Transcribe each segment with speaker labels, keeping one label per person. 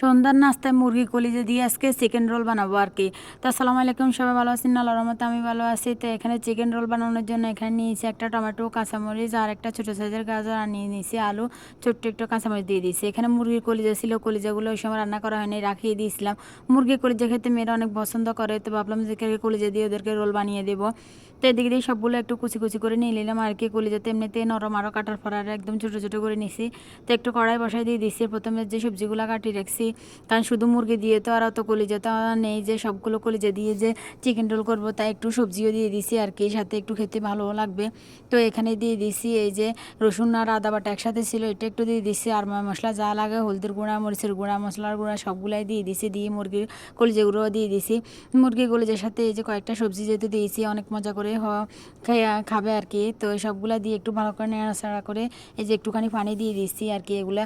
Speaker 1: সন্ধ্যার নাস্তায় মুরগি কলিজে দিয়ে আজকে চিকেন রোল বানাবো আর কি। তো আসসালামু আলাইকুম, সবাই ভালো আছেন? না রহমতে আমি ভালো আছি। তো এখানে চিকেন রোল বানানোর জন্য এখানে নিয়েছি একটা টমেটো, কাঁচামরিচ আর একটা ছোটো সাইজের গাজর আর নিয়ে নিয়েছি আলু। ছোট্ট একটু কাঁচামরিচ দিয়ে দিয়েছি। এখানে মুরগির কলিজা ছিল, কলিজাগুলো ওই সময় রান্না করা হয়নি, রাখিয়ে দিয়েছিলাম। মুরগির কলিজা খেতে মেয়েরা অনেক পছন্দ করে, তো ভাবলাম যে কলিজা দিয়ে ওদেরকে রোল বানিয়ে দেবো। তো এদিকে দিয়ে সবগুলো একটু কুচি কুচি করে নিয়ে নিলাম আর কি। কলিজাতে এমনিতে নরম আরও কাটার পর আর একদম ছোটো ছোটো করে নিছি। তো একটু কড়াই বসাই দিয়ে দিছি প্রথমে যে সবজিগুলো কাটিয়ে রাখছি কারণ শুধু মুরগি দিয়ে তো আর অত কলিজা তো নেই যে, সবগুলো কলিজা দিয়ে যে চিকেন রোল করব, তাই একটু সবজিও দিয়ে দিছি আর কি, সাথে একটু খেতে ভালো লাগবে। তো এখানে দিয়ে দিছি এই যে রসুন আর আদা বাটা একসাথে ছিল, এটা একটু দিয়ে দিছি। আর মশলা যা লাগে, হলদির গুঁড়া, মরিচের গুঁড়া, মশলার গুঁড়া সবগুলাই দিয়ে দিছি, দিয়ে মুরগির কলিজাগুলো দিয়ে দিছি। মুরগির কলিজার সাথে এই যে কয়েকটা সবজি যেহেতু দিয়েছি, অনেক মজা করে খাবে আর কি। তো সবগুলা দিয়ে একটু ভালো করে নাড়াচাড়া করে এই যে একটুখানি পানি দিয়ে দিচ্ছি আর কি এগুলা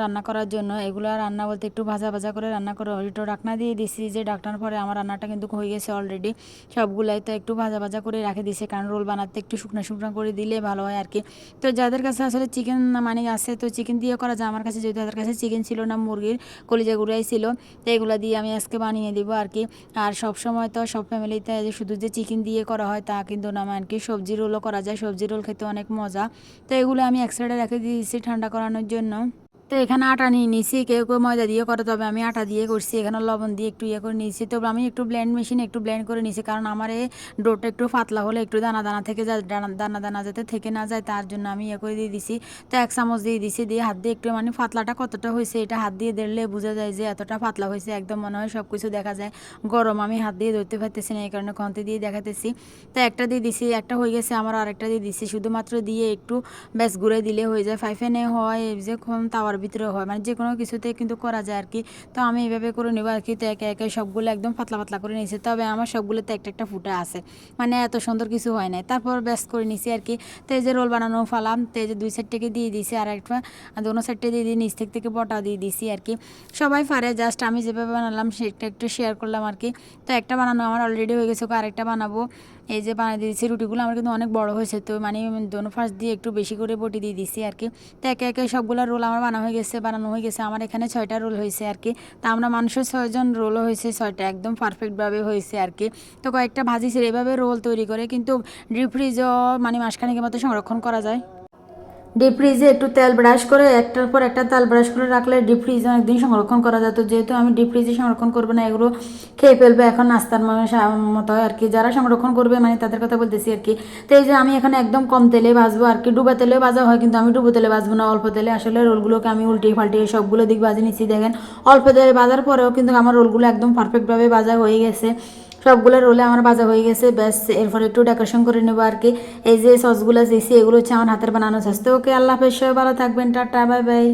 Speaker 1: রান্না করার জন্য। এগুলা রান্না বলতে একটু ভাজা ভাজা করে রান্না করে একটু ডাকনা দিয়ে দিছি, যে ডাকনার পরে আমার রান্নাটা কিন্তু হয়ে গেছে অলরেডি সবগুলাই তো একটু ভাজা ভাজা করে রেখে দিছে, কারণ রোল বানাতে একটু শুকনো শুকনো করে দিলে ভালো হয় আর কি তো যাদের কাছে আসলে চিকেন মানে আছে, তো চিকেন দিয়ে করা যায়। আমার কাছে যেহেতু তাদের কাছে চিকেন ছিল না, মুরগির কলিজা গুঁড়াই ছিল, তো এগুলো দিয়ে আমি আজকে বানিয়ে দিব আর কি আর সব সময় তো সব ফ্যামিলিতে শুধু যে চিকেন দিয়ে করা হয়, তা কিন্তু না আর কি সবজি রোলও করা যায়। সবজি রোল খেতে অনেক মজা। তো এগুলো আমি এক সাইডে রেখে দিয়েছি ঠান্ডা করানোর জন্য। তো এখানে আটা নিয়ে নিয়েছি কেউ কেউ ময়দা দিয়ে করে, তবে আমি আটা দিয়ে করছি। এখানে লবণ দিয়ে একটু ইয়ে করে নিয়েছি তবে আমি একটু ব্লেন্ড মেশিনে একটু ব্লেন্ড করে নিয়েছি কারণ আমার এই ডোটা একটু পাতলা হলে একটু দানা দানা থেকে যায়, দানা দানা যাতে থেকে না যায়, তার জন্য আমি ইয়ে করে দিয়ে দিছি। তো এক চামচ দিয়ে দিছি, দিয়ে হাত দিয়ে একটু মানে পাতলাটা কতটা হয়েছে, এটা হাত দিয়ে ধরলে বোঝা যায় যে এতটা পাতলা হয়েছে, একদম মনে হয় সব কিছু দেখা যায়। গরম আমি হাত দিয়ে ধরতে পারতেছি না, এই কারণে খন্তি দিয়ে দেখাতেছি। তো একটা দিয়ে দিছি, একটা হয়ে গেছে আমার আরেকটা দিয়ে দিছি। শুধুমাত্র দিয়ে একটু ব্যাস ঘুরে দিলে হয়ে যায়। ফাইফেনে হয় যে তাওয়ার ভিতরে হয় মানে যে কোনো কিছুতে কিন্তু করা যায় আর কি তো আমি এইভাবে করে নেব আর কি, তো একে একে সবগুলো একদম পাতলা পাতলা করে নিয়েছি। তবে আমার সবগুলোতে একটা একটা ফুটা আছে মানে এত সুন্দর কিছু হয় নাই। তারপর ব্যাস করে নিছি আর কি। তো এই যে রোল বানানো ফালাম, তো এই যে দুই সাইড থেকে দিয়ে দিছি আর একটা দোনো সাইডটা দিয়ে দিয়ে নিচ থেকে থেকে বটা দিয়ে দিছি আর কি। সবাই পারে জাস্ট আমি যেভাবে বানালাম সেটা একটু শেয়ার করলাম আর কি। তো একটা বানানো আমার অলরেডি হয়ে গেছে আরেকটা বানাবো। এই যে বানিয়ে দিয়েছি রুটিগুলো আমার কিন্তু অনেক বড় হয়েছে, তো মানে দোনো ফার্স্ট দিয়ে একটু বেশি করে বটি দিয়ে দিছি আর কি। তো একে একে সবগুলো রোল আমার বানানো হয়ে গেছে, বানানো হয়ে গেছে। আমার এখানে ছয়টা রোল হয়েছে আর কি। তা আমরা মানুষের ছয়জন রোলও হয়েছে, ছয়টা একদম পারফেক্টভাবে হয়েছে আর কি। তো কয়েকটা ভাজি ছিল, এভাবে রোল তৈরি করে কিন্তু ডিপ ফ্রিজও মানে মাসখানেকের মতো সংরক্ষণ করা যায়। ডিপ ফ্রিজে একটু তেল ব্রাশ করে, একটার পর একটা তেল ব্রাশ করে রাখলে ডিপ ফ্রিজে অনেকদিন সংরক্ষণ করা যেত যেহেতু আমি ডিপ ফ্রিজে সংরক্ষণ করব না, এগুলো খেয়ে ফেলবে এখন নাস্তার মতো আর কি। যারা সংরক্ষণ করবে মানে তাদের কথা বলতেছি আর কি। তো এই যে আমি এখানে একদম কম তেলে ভাজবো আর কি। ডুবা তেলে ভাজা হয়, কিন্তু আমি ডুবো তেলে ভাজবো না। অল্প তেলে আসলে রোলগুলোকে আমি উল্টিয়ে পাল্টিয়ে সবগুলো দিক ভাজি নিচ্ছি। দেখেন, অল্প তেলে ভাজার পরেও কিন্তু আমার রোলগুলো একদম পারফেক্টভাবে ভাজা হয়ে গেছে। সবগুলো রোলে আমার ভাজা হয়ে গেছে। ব্যাস, এরপর একটু ডেকোরেশন করে নেব আর কি। এই যে সসগুলো দিয়েছি, এগুলো হচ্ছে আমার হাতের বানানো সস তো ওকে, আল্লাহ হাফেজ, সবাই ভালো থাকবেন। Tata, bye bye.